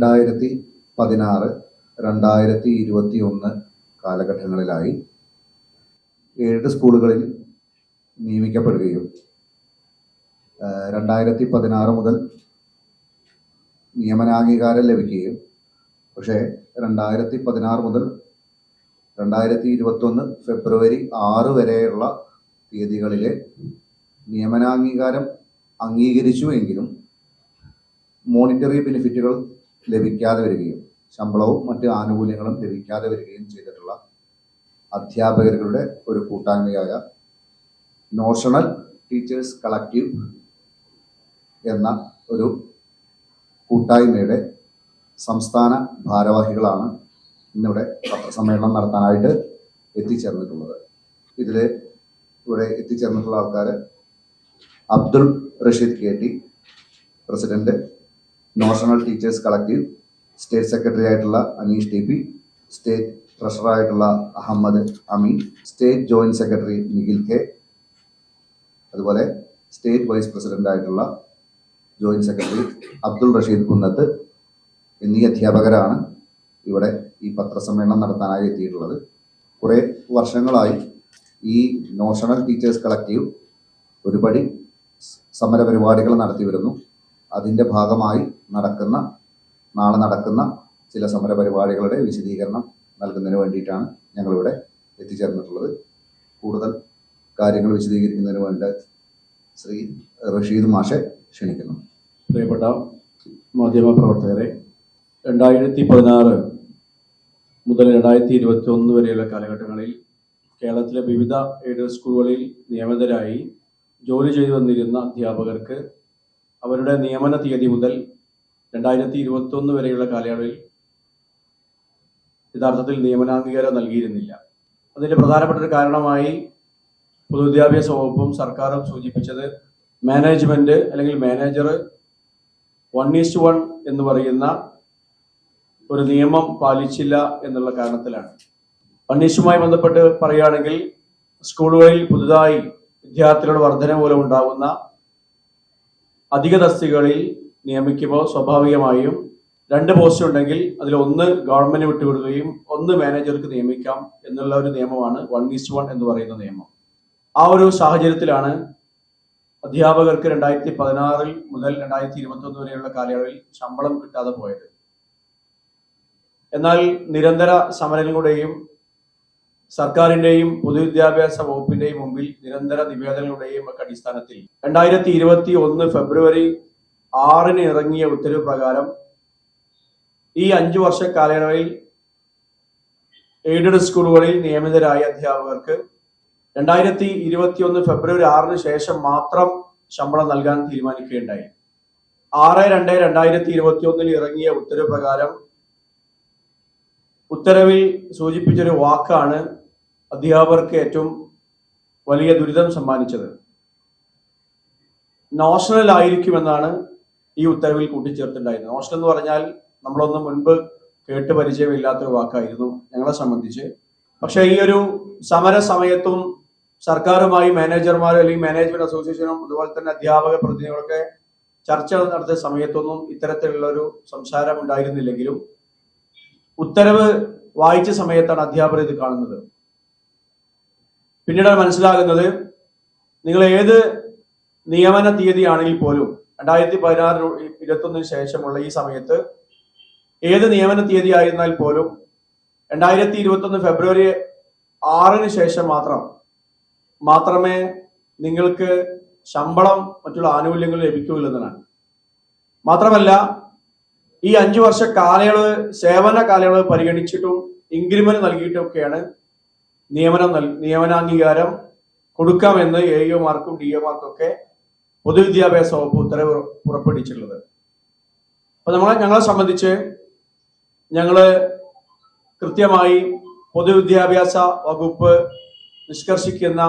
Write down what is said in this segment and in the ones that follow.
രണ്ടായിരത്തി പതിനാറ് രണ്ടായിരത്തി ഇരുപത്തി ഒന്ന് കാലഘട്ടങ്ങളിലായി ഏഴ് സ്കൂളുകളിൽ നിയമിക്കപ്പെടുകയും രണ്ടായിരത്തി പതിനാറ് മുതൽ നിയമനാംഗീകാരം ലഭിക്കുകയും പക്ഷേ രണ്ടായിരത്തി പതിനാറ് മുതൽ രണ്ടായിരത്തി ഇരുപത്തൊന്ന് ഫെബ്രുവരി ആറ് വരെയുള്ള തീയതികളിലെ നിയമനാംഗീകാരം അംഗീകരിച്ചു എങ്കിലും മോണിറ്ററി ബെനിഫിറ്റുകൾ ലഭിക്കാതെ വരികയും ശമ്പളവും മറ്റ് ആനുകൂല്യങ്ങളും ലഭിക്കാതെ വരികയും ചെയ്തിട്ടുള്ള അധ്യാപകരുടെ ഒരു കൂട്ടായ്മയായ നോഷണൽ ടീച്ചേഴ്സ് കളക്റ്റീവ് എന്ന ഒരു കൂട്ടായ്മയുടെ സംസ്ഥാന ഭാരവാഹികളാണ് ഇന്നിവിടെ പത്രസമ്മേളനം നടത്താനായിട്ട് എത്തിച്ചേർന്നിട്ടുള്ളത്. ഇതിൽ ഇവിടെ എത്തിച്ചേർന്നിട്ടുള്ള ആൾക്കാർ Abdul Rasheed K T president national teachers collective state secretary ആയിട്ടുള്ള Aneesh T P state ട്രഷററായിട്ടുള്ള Ahammed Ameen state joint secretary Nikhil K അതുപോലെ സ്റ്റേറ്റ് വൈസ് പ്രസിഡന്റ് ആയിട്ടുള്ള ജോയിന്റ് സെക്രട്ടറി അബ്ദുൾ റഷീദ് കുന്നത്ത് എന്നീ അധ്യാപകരാണ് ഇവിടെ ഈ പത്രസമ്മേളനം നടത്താനായി എത്തിയിട്ടുള്ളത്. കുറേ വർഷങ്ങളായി ഈ നോഷണൽ ടീച്ചേഴ്സ് കളക്റ്റീവ് ഒരുപടി സമര പരിപാടികൾ നടത്തി വരുന്നു. അതിന്റെ ഭാഗമായി നടക്കുന്ന നാളെ നടക്കുന്ന ചില സമര പരിപാടികളുടെ വിശദീകരണം നൽകുന്നതിന് വേണ്ടിയിട്ടാണ് ഞങ്ങളിവിടെ എത്തിച്ചേർന്നിട്ടുള്ളത്. കൂടുതൽ കാര്യങ്ങൾ വിശദീകരിക്കുന്നതിന് വേണ്ടി ശ്രീ റഷീദ് മാഷെ ക്ഷണിക്കുന്നു. പ്രിയപ്പെട്ട മാധ്യമ പ്രവർത്തകരെ രണ്ടായിരത്തി പതിനാറ് മുതൽ രണ്ടായിരത്തി ഇരുപത്തി ഒന്ന് വരെയുള്ള കാലഘട്ടങ്ങളിൽ കേരളത്തിലെ വിവിധ എയ്ഡഡ് സ്കൂളുകളിൽ നിയമിതരായി ജോലി ചെയ്തു വന്നിരുന്ന അധ്യാപകർക്ക് അവരുടെ നിയമന തീയതി മുതൽ രണ്ടായിരത്തി ഇരുപത്തി ഒന്ന് വരെയുള്ള കാലയളവിൽ യഥാർത്ഥത്തിൽ നിയമനാംഗീകാരം നൽകിയിരുന്നില്ല. അതിന്റെ പ്രധാനപ്പെട്ട ഒരു കാരണമായി പൊതുവിദ്യാഭ്യാസ വകുപ്പും സർക്കാരും സൂചിപ്പിച്ചത് മാനേജ്മെന്റ് അല്ലെങ്കിൽ മാനേജർ വൺ ഈസ്റ്റ് വൺ എന്ന് പറയുന്ന ഒരു നിയമം പാലിച്ചില്ല എന്നുള്ള കാരണത്തിലാണ്. വൺ ഈസ്റ്റുമായി ബന്ധപ്പെട്ട് പറയുകയാണെങ്കിൽ സ്കൂളുകളിൽ പുതുതായി വിദ്യാർത്ഥികളുടെ വർധന മൂലം ഉണ്ടാകുന്ന അധിക തസ്തികകളിൽ നിയമിക്കുമ്പോൾ സ്വാഭാവികമായും രണ്ട് പോസ്റ്റ് ഉണ്ടെങ്കിൽ അതിൽ ഒന്ന് ഗവൺമെന്റ് വിട്ടുവിടുകയും ഒന്ന് മാനേജർക്ക് നിയമിക്കാം എന്നുള്ള ഒരു നിയമമാണ് വൺ ഈസ്റ്റ് വൺ എന്ന് പറയുന്ന നിയമം. ആ ഒരു സാഹചര്യത്തിലാണ് അധ്യാപകർക്ക് രണ്ടായിരത്തി പതിനാറിൽ മുതൽ രണ്ടായിരത്തി ഇരുപത്തി ഒന്ന് വരെയുള്ള കാലയളവിൽ ശമ്പളം കിട്ടാതെ പോയത്. എന്നാൽ നിരന്തര സമരങ്ങളുടെയും സർക്കാരിന്റെയും പൊതുവിദ്യാഭ്യാസ വകുപ്പിന്റെയും മുമ്പിൽ നിരന്തര നിവേദനങ്ങളുടെയും ഒക്കെ അടിസ്ഥാനത്തിൽ രണ്ടായിരത്തി ഇരുപത്തി ഒന്ന് ഫെബ്രുവരി ആറിന് ഇറങ്ങിയ ഉത്തരവ് പ്രകാരം ഈ അഞ്ചു വർഷ കാലയളവിൽ എയ്ഡഡ് സ്കൂളുകളിൽ നിയമിതരായ അധ്യാപകർക്ക് രണ്ടായിരത്തി ഇരുപത്തി ഒന്ന് ഫെബ്രുവരി ആറിന് ശേഷം മാത്രം ശമ്പളം നൽകാൻ തീരുമാനിക്കുകയുണ്ടായി. ആറ് രണ്ട് രണ്ടായിരത്തി ഇരുപത്തി ഒന്നിൽ ഇറങ്ങിയ ഉത്തരവ് പ്രകാരം ഉത്തരവിൽ സൂചിപ്പിച്ചൊരു വാക്കാണ് അധ്യാപകർക്ക് ഏറ്റവും വലിയ ദുരിതം സമ്മാനിച്ചത്. നോഷണൽ ആയിരിക്കുമെന്നാണ് ഈ ഉത്തരവിൽ കൂട്ടിച്ചേർത്തിട്ടുണ്ടായിരുന്നത്. നോഷണൽ എന്ന് പറഞ്ഞാൽ നമ്മളൊന്നും മുൻപ് കേട്ട് പരിചയമില്ലാത്തൊരു വാക്കായിരുന്നു ഞങ്ങളെ സംബന്ധിച്ച്. പക്ഷേ ഈ ഒരു സമര സമയത്തും സർക്കാരുമായി മാനേജർമാരും അല്ലെങ്കിൽ മാനേജ്മെന്റ് അസോസിയേഷനും അതുപോലെ തന്നെ അധ്യാപക പ്രതിനിധികളൊക്കെ ചർച്ച നടത്തിയ സമയത്തൊന്നും ഇത്തരത്തിലുള്ള ഒരു സംസാരം ഉണ്ടായിരുന്നില്ലെങ്കിലും ഉത്തരവ് വായിച്ച സമയത്താണ് അധ്യാപകർ ഇത് കാണുന്നത്. പിന്നീട് മനസ്സിലാകുന്നത് നിങ്ങൾ ഏത് നിയമന തീയതി ആണെങ്കിൽ പോലും രണ്ടായിരത്തി പതിനാറ് ഇരുപത്തൊന്നിന് ശേഷമുള്ള ഈ സമയത്ത് ഏത് നിയമന തീയതി ആയിരുന്നാൽ പോലും രണ്ടായിരത്തി ഇരുപത്തൊന്ന് ഫെബ്രുവരി ആറിന് ശേഷം മാത്രം മാത്രമേ നിങ്ങൾക്ക് ശമ്പളം മറ്റുള്ള ആനുകൂല്യങ്ങൾ ലഭിക്കുകയുള്ളൂ എന്നതാണ് മാത്രമല്ല ഈ അഞ്ചു വർഷ കാലയളവ് സേവന കാലയളവ് പരിഗണിച്ചിട്ടും ഇൻക്രിമെന്റ് നൽകിയിട്ടൊക്കെയാണ് നിയമനം നിയമനാംഗീകാരം കൊടുക്കാമെന്ന് എ ഒമാർക്കും ഡി ഒമാർക്കും ഒക്കെ പൊതുവിദ്യാഭ്യാസ വകുപ്പ് ഉത്തരവ് പുറപ്പെടുവിച്ചിട്ടുള്ളത്. അപ്പൊ നമ്മളെ ഞങ്ങളെ സംബന്ധിച്ച് ഞങ്ങൾ കൃത്യമായി പൊതുവിദ്യാഭ്യാസ വകുപ്പ് നിഷ്കർഷിക്കുന്ന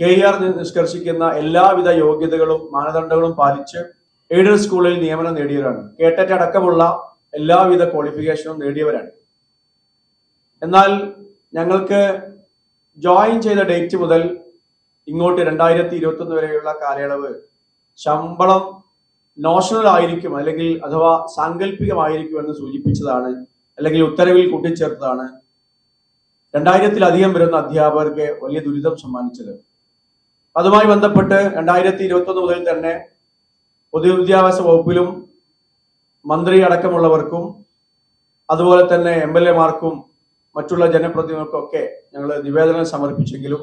കെ ആർ നിഷ്കർഷിക്കുന്ന എല്ലാവിധ യോഗ്യതകളും മാനദണ്ഡങ്ങളും പാലിച്ച് എയ്ഡഡ് സ്കൂളിൽ നിയമനം നേടിയവരാണ്. കേട്ടറ്റ് അടക്കമുള്ള എല്ലാവിധ ക്വാളിഫിക്കേഷനും നേടിയവരാണ്. എന്നാൽ ഞങ്ങൾക്ക് ജോയിൻ ചെയ്ത ഡേറ്റ് മുതൽ ഇങ്ങോട്ട് രണ്ടായിരത്തി ഇരുപത്തി ഒന്ന് വരെയുള്ള കാലയളവ് ശമ്പളം നോഷണൽ ആയിരിക്കും അല്ലെങ്കിൽ അഥവാ സാങ്കല്പികമായിരിക്കും എന്ന് സൂചിപ്പിച്ചതാണ് അല്ലെങ്കിൽ ഉത്തരവിൽ കൂട്ടിച്ചേർത്തതാണ്. രണ്ടായിരത്തിലധികം വരുന്ന അധ്യാപകർക്ക് വലിയ ദുരിതം സമ്മാനിച്ചത്. അതുമായി ബന്ധപ്പെട്ട് രണ്ടായിരത്തി ഇരുപത്തൊന്ന് മുതൽ തന്നെ പൊതുവിദ്യാഭ്യാസ വകുപ്പിലും മന്ത്രി അടക്കമുള്ളവർക്കും അതുപോലെ തന്നെ എം എൽ എമാർക്കും മറ്റുള്ള ജനപ്രതിനിധികൾക്കൊക്കെ ഞങ്ങൾ നിവേദനം സമർപ്പിച്ചെങ്കിലും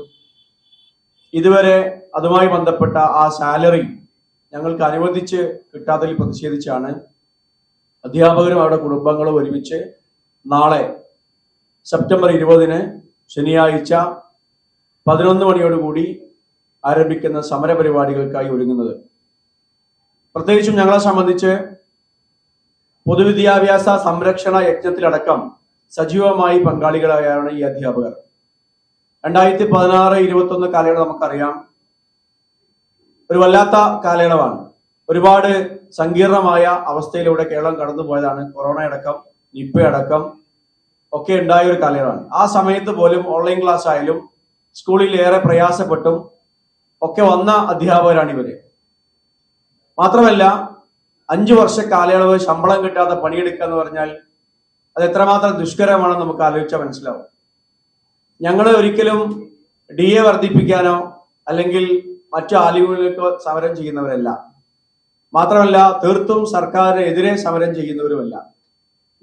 ഇതുവരെ അതുമായി ബന്ധപ്പെട്ട ആ സാലറി ഞങ്ങൾക്ക് അനുവദിച്ച് കിട്ടാത്തതിൽ പ്രതിഷേധിച്ചാണ് അധ്യാപകരും അവരുടെ കുടുംബങ്ങളും ഒരുമിച്ച് നാളെ സെപ്റ്റംബർ ഇരുപതിന് ശനിയാഴ്ച പതിനൊന്ന് മണിയോടുകൂടി ആരംഭിക്കുന്ന സമരപരിപാടികൾക്കായി ഒരുങ്ങുന്നത്. പ്രത്യേകിച്ചും ഞങ്ങളെ സംബന്ധിച്ച് പൊതുവിദ്യാഭ്യാസ സംരക്ഷണ യജ്ഞത്തിലടക്കം സജീവമായി പങ്കാളികളായാണ് ഈ അധ്യാപകർ. രണ്ടായിരത്തി പതിനാറ് ഇരുപത്തി ഒന്ന് കാലയളവ് നമുക്കറിയാം. ഒരു വല്ലാത്ത കാലയളവാണ്. ഒരുപാട് സങ്കീർണമായ അവസ്ഥയിലൂടെ കേരളം കടന്നു പോയതാണ് കൊറോണ അടക്കം നിപ്പ അടക്കം ഒക്കെ ഉണ്ടായ ഒരു കാലയളവാണ്. ആ സമയത്ത് പോലും ഓൺലൈൻ ക്ലാസ് ആയാലും സ്കൂളിൽ ഏറെ പ്രയാസപ്പെട്ടും ഒക്കെ വന്ന അധ്യാപകരാണ് ഇവർ. മാത്രമല്ല അഞ്ചു വർഷ കാലയളവ് ശമ്പളം കിട്ടാതെ പണിയെടുക്കുക എന്ന് പറഞ്ഞാൽ അത് എത്രമാത്രം ദുഷ്കരമാണെന്ന് നമുക്ക് ആലോചിച്ചാൽ മനസ്സിലാവും. ഞങ്ങൾ ഒരിക്കലും ഡി എ വർദ്ധിപ്പിക്കാനോ അല്ലെങ്കിൽ മറ്റു ആലുകളിലേക്കോ സമരം ചെയ്യുന്നവരല്ല. മാത്രമല്ല തീർത്തും സർക്കാരിനെതിരെ സമരം ചെയ്യുന്നവരുമല്ല.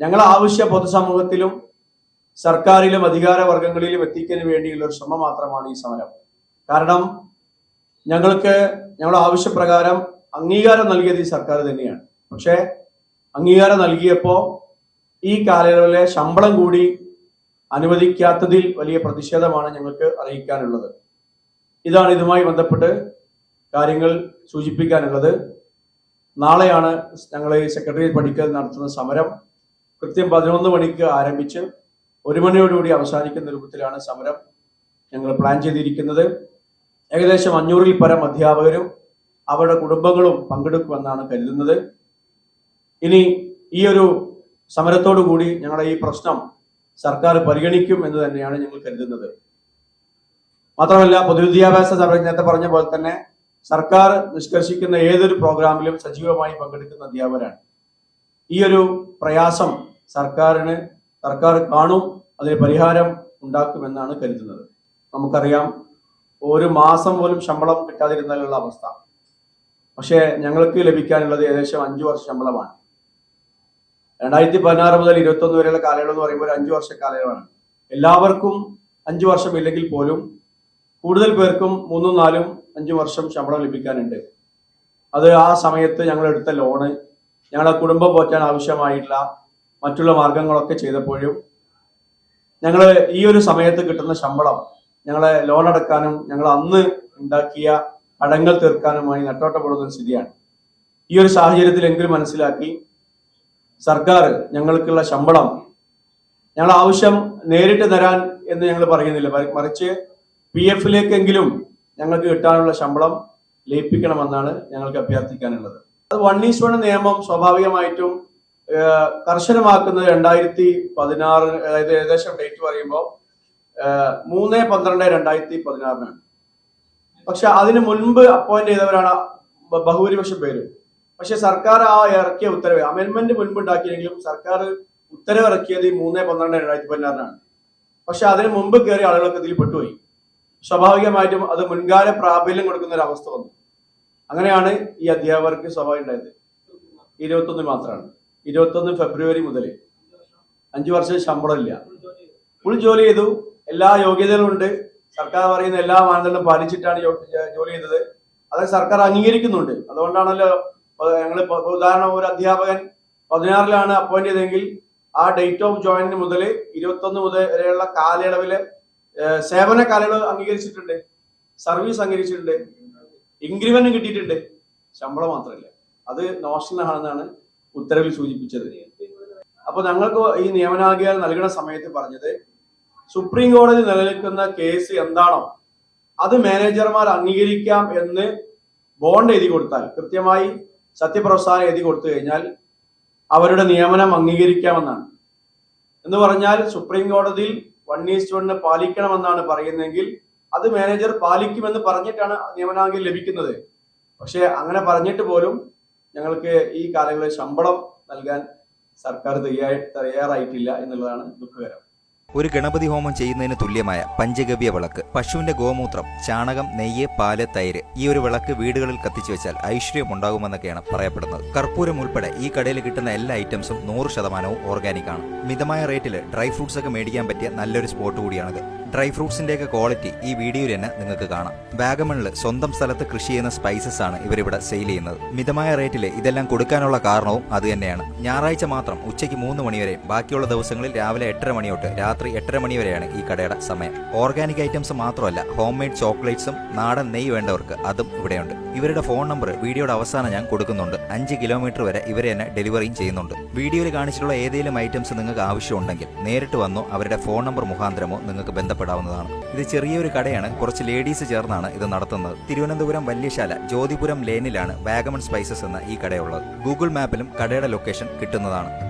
ഞങ്ങൾ ആവശ്യ പൊതുസമൂഹത്തിലും സർക്കാരിലും അധികാര വർഗങ്ങളിലും എത്തിക്കാൻ വേണ്ടിയുള്ള ഒരു ശ്രമം മാത്രമാണ് ഈ സമരം. കാരണം ഞങ്ങൾക്ക് ഞങ്ങളുടെ ആവശ്യപ്രകാരം അംഗീകാരം നൽകിയത് ഈ സർക്കാർ തന്നെയാണ്. പക്ഷേ അംഗീകാരം നൽകിയപ്പോൾ ഈ കാലയളവിലെ ശമ്പളം കൂടി അനുവദിക്കാത്തതിൽ വലിയ പ്രതിഷേധമാണ് ഞങ്ങൾക്ക് അറിയിക്കാനുള്ളത്. ഇതാണ് ഇതുമായി ബന്ധപ്പെട്ട് കാര്യങ്ങൾ സൂചിപ്പിക്കാനുള്ളത്. നാളെയാണ് ഞങ്ങൾ ഈ സെക്രട്ടേറിയറ്റ് നടത്തുന്ന സമരം. കൃത്യം പതിനൊന്ന് മണിക്ക് ആരംഭിച്ച് ഒരു മണിയോടുകൂടി അവസാനിക്കുന്ന രൂപത്തിലാണ് സമരം ഞങ്ങൾ പ്ലാൻ ചെയ്തിരിക്കുന്നത്. ഏകദേശം അഞ്ഞൂറിൽ പരം അധ്യാപകരും അവരുടെ കുടുംബങ്ങളും പങ്കെടുക്കുമെന്നാണ് കരുതുന്നത്. ഇനി ഈ ഒരു സമരത്തോടു കൂടി ഞങ്ങളുടെ ഈ പ്രശ്നം സർക്കാർ പരിഗണിക്കും എന്ന് തന്നെയാണ് ഞങ്ങൾ കരുതുന്നത്. മാത്രമല്ല പൊതുവിദ്യാഭ്യാസ സമരം നേരത്തെ പറഞ്ഞ പോലെ തന്നെ സർക്കാർ നിഷ്കർഷിക്കുന്ന ഏതൊരു പ്രോഗ്രാമിലും സജീവമായി പങ്കെടുക്കുന്ന അധ്യാപകരാണ്. ഈ ഒരു പ്രയാസം സർക്കാരിന് സർക്കാർ കാണും അതിന് പരിഹാരം ഉണ്ടാക്കുമെന്നാണ് കരുതുന്നത്. നമുക്കറിയാം ഒരു മാസം പോലും ശമ്പളം കിട്ടാതിരുന്നാലുള്ള അവസ്ഥ. പക്ഷേ ഞങ്ങൾക്ക് ലഭിക്കാനുള്ളത് ഏകദേശം അഞ്ചു വർഷം ശമ്പളമാണ്. രണ്ടായിരത്തി പതിനാറ് മുതൽ ഇരുപത്തി ഒന്ന് വരെയുള്ള കാലയളവ് എന്ന് പറയുമ്പോൾ ഒരു അഞ്ചു വർഷ കാലയളവാണ്. എല്ലാവർക്കും അഞ്ചു വർഷം ഇല്ലെങ്കിൽ പോലും കൂടുതൽ പേർക്കും മൂന്നും നാലും അഞ്ചു വർഷം ശമ്പളം ലഭിക്കാനുണ്ട്. അത് ആ സമയത്ത് ഞങ്ങൾ എടുത്ത ലോണ് ഞങ്ങളുടെ കുടുംബം പോറ്റാൻ ആവശ്യമായിട്ടുള്ള മറ്റുള്ള മാർഗങ്ങളൊക്കെ ചെയ്തപ്പോഴും ഞങ്ങൾ ഈ ഒരു സമയത്ത് കിട്ടുന്ന ശമ്പളം ഞങ്ങളെ ലോൺ അടക്കാനും ഞങ്ങൾ അന്ന് ഉണ്ടാക്കിയ കടങ്ങൾ തീർക്കാനുമായി നെട്ടോട്ടപ്പെടുന്ന ഒരു സ്ഥിതിയാണ്. ഈ ഒരു സാഹചര്യത്തിൽ എങ്കിലും മനസ്സിലാക്കി സർക്കാർ ഞങ്ങൾക്കുള്ള ശമ്പളം ഞങ്ങൾ ആവശ്യം നേരിട്ട് തരാൻ എന്ന് ഞങ്ങൾ പറയുന്നില്ല. മറിച്ച് പി എഫിലേക്കെങ്കിലും ഞങ്ങൾക്ക് കിട്ടാനുള്ള ശമ്പളം ലയിപ്പിക്കണമെന്നാണ് ഞങ്ങൾക്ക് അഭ്യർത്ഥിക്കാനുള്ളത്. അത് വൺ ഈസ് വൺ നിയമം സ്വാഭാവികമായിട്ടും കർശനമാക്കുന്നത് രണ്ടായിരത്തി പതിനാറ് അതായത് ഏകദേശം ഡേറ്റ് പറയുമ്പോൾ മൂന്ന് പന്ത്രണ്ട് രണ്ടായിരത്തി പതിനാറിനാണ് പക്ഷെ അതിന് മുൻപ് അപ്പോയിന്റ് ചെയ്തവരാണ് ബഹുഭൂരിപക്ഷം പേര്. പക്ഷെ സർക്കാർ ആ ഇറക്കിയ ഉത്തരവ് അമെന്മെന്റ് മുൻപ് ഉണ്ടാക്കിയെങ്കിലും സർക്കാർ ഉത്തരവ് ഇറക്കിയത് മൂന്ന് പന്ത്രണ്ട് രണ്ടായിരത്തി പതിനാറിനാണ്. പക്ഷെ അതിന് മുമ്പ് കയറിയ ആളുകളൊക്കെ ഇതിൽ പെട്ടുപോയി. സ്വാഭാവികമായിട്ടും അത് മുൻകാല പ്രാബല്യം കൊടുക്കുന്ന ഒരു അവസ്ഥ വന്നു. അങ്ങനെയാണ് ഈ അധ്യാപകർക്ക് സ്വാഭാവികം ഉണ്ടായത്. ഇരുപത്തൊന്ന് മാത്രമാണ്. ഇരുപത്തൊന്ന് ഫെബ്രുവരി മുതൽ അഞ്ചു വർഷം ശമ്പളം ഇല്ല. ഫുൾ ജോലി ചെയ്തു. എല്ലാ യോഗ്യതകളും ഉണ്ട്. സർക്കാർ പറയുന്ന എല്ലാ മാനദണ്ഡം പാലിച്ചിട്ടാണ് ജോലി ചെയ്തത്. അത് സർക്കാർ അംഗീകരിക്കുന്നുണ്ട്. അതുകൊണ്ടാണല്ലോ ഞങ്ങൾ ഉദാഹരണം ഒരു അധ്യാപകൻ പതിനാറിലാണ് അപ്പോയിന്റ് ചെയ്തെങ്കിൽ ആ ഡേറ്റ് ഓഫ് ജോയിന്റ് മുതൽ ഇരുപത്തൊന്ന് മുതൽ വരെയുള്ള കാലയളവിൽ സേവന കാലയളവ് അംഗീകരിച്ചിട്ടുണ്ട് സർവീസ് അംഗീകരിച്ചിട്ടുണ്ട് ഇൻക്രിമെന്റ് കിട്ടിയിട്ടുണ്ട്. ശമ്പളം മാത്രമല്ല. അത് നോഷണൽ ആണെന്നാണ് ഉത്തരവിൽ സൂചിപ്പിച്ചത്. അപ്പൊ ഞങ്ങൾക്ക് ഈ നിയമനാധികാരം നൽകുന്ന സമയത്ത് പറഞ്ഞത് സുപ്രീം കോടതി നിലനിൽക്കുന്ന കേസ് എന്താണോ അത് മാനേജർമാർ അംഗീകരിക്കാം എന്ന് ബോണ്ട് എഴുതി കൊടുത്താൽ കൃത്യമായി സത്യപ്രസ്ഥാനം എഴുതി കൊടുത്തു കഴിഞ്ഞാൽ അവരുടെ നിയമനം അംഗീകരിക്കാമെന്നാണ്. എന്ന് പറഞ്ഞാൽ സുപ്രീം കോടതിയിൽ വൺ ഈസ്റ്റ് വണ്ണ് പാലിക്കണമെന്നാണ് പറയുന്നതെങ്കിൽ അത് മാനേജർ പാലിക്കുമെന്ന് പറഞ്ഞിട്ടാണ് നിയമനാംഗം ലഭിക്കുന്നത്. പക്ഷേ അങ്ങനെ പറഞ്ഞിട്ട് പോലും ഞങ്ങൾക്ക് ഈ കാലങ്ങളിൽ ശമ്പളം നൽകാൻ സർക്കാർ തയ്യാ- തയ്യാറായിട്ടില്ല എന്നുള്ളതാണ് ദുഃഖകരം. ഒരു ഗണപതി ഹോമം ചെയ്യുന്നതിന് തുല്യമായ പഞ്ചഗവ്യ വിളക്ക് പശുവിന്റെ ഗോമൂത്രം ചാണകം നെയ്യ് പാൽ തൈര് ഈ ഒരു വിളക്ക് വീടുകളിൽ കത്തിച്ചു വെച്ചാൽ ഐശ്വര്യം ഉണ്ടാകുമെന്നൊക്കെയാണ് പറയപ്പെടുന്നത്. കർപ്പൂരം ഉൾപ്പെടെ ഈ കടയിൽ കിട്ടുന്ന എല്ലാ ഐറ്റംസും നൂറ് ശതമാനവും ഓർഗാനിക് ആണ്. മിതമായ റേറ്റിൽ ഡ്രൈ ഫ്രൂട്ട്സ് ഒക്കെ മേടിക്കാൻ പറ്റിയ നല്ലൊരു സ്പോട്ട് കൂടിയാണിത്. ഡ്രൈ ഫ്രൂട്ട്സിന്റെയൊക്കെ ക്വാളിറ്റി ഈ വീഡിയോയിൽ തന്നെ നിങ്ങൾക്ക് കാണാം. വാഗമണിൽ സ്വന്തം സ്ഥലത്ത് കൃഷി ചെയ്യുന്ന സ്പൈസസ് ആണ് ഇവരിവിടെ സെയിൽ ചെയ്യുന്നത്. മിതമായ റേറ്റിൽ ഇതെല്ലാം കൊടുക്കാനുള്ള കാരണവും അത് തന്നെയാണ്. ഞായറാഴ്ച മാത്രം ഉച്ചയ്ക്ക് മൂന്ന് മണിവരെയും ബാക്കിയുള്ള ദിവസങ്ങളിൽ രാവിലെ എട്ടര മണി തൊട്ട് രാത്രി എട്ടര മണി വരെയാണ് ഈ കടയുടെ സമയം. ഓർഗാനിക് ഐറ്റംസ് മാത്രമല്ല ഹോം മെയ്ഡ് ചോക്ലേറ്റ്സും നാടൻ നെയ്യ് വേണ്ടവർക്ക് അതും ഇവിടെയുണ്ട്. ഇവരുടെ ഫോൺ നമ്പർ വീഡിയോയുടെ അവസാനം ഞാൻ കൊടുക്കുന്നുണ്ട്. അഞ്ച് കിലോമീറ്റർ വരെ ഇവരെ തന്നെ ഡെലിവറിയും ചെയ്യുന്നുണ്ട്. വീഡിയോയിൽ കാണിച്ചിട്ടുള്ള ഏതെങ്കിലും ഐറ്റംസ് നിങ്ങൾക്ക് ആവശ്യമുണ്ടെങ്കിൽ നേരിട്ട് വന്നോ അവരുടെ ഫോൺ നമ്പർ മുഖാന്തരമോ നിങ്ങൾക്ക് ബന്ധപ്പെടാവുന്നതാണ്. ഇത് ചെറിയൊരു കടയാണ്. കുറച്ച് ലേഡീസ് ചേർന്നാണ് ഇത് നടത്തുന്നത്. തിരുവനന്തപുരം വല്യശാല ജ്യോതിപുരം ലേനിലാണ് വാഗമൺ സ്പൈസസ് എന്ന ഈ കടയുള്ളത്. ഗൂഗിൾ മാപ്പിലും കടയുടെ ലൊക്കേഷൻ കിട്ടുന്നതാണ്.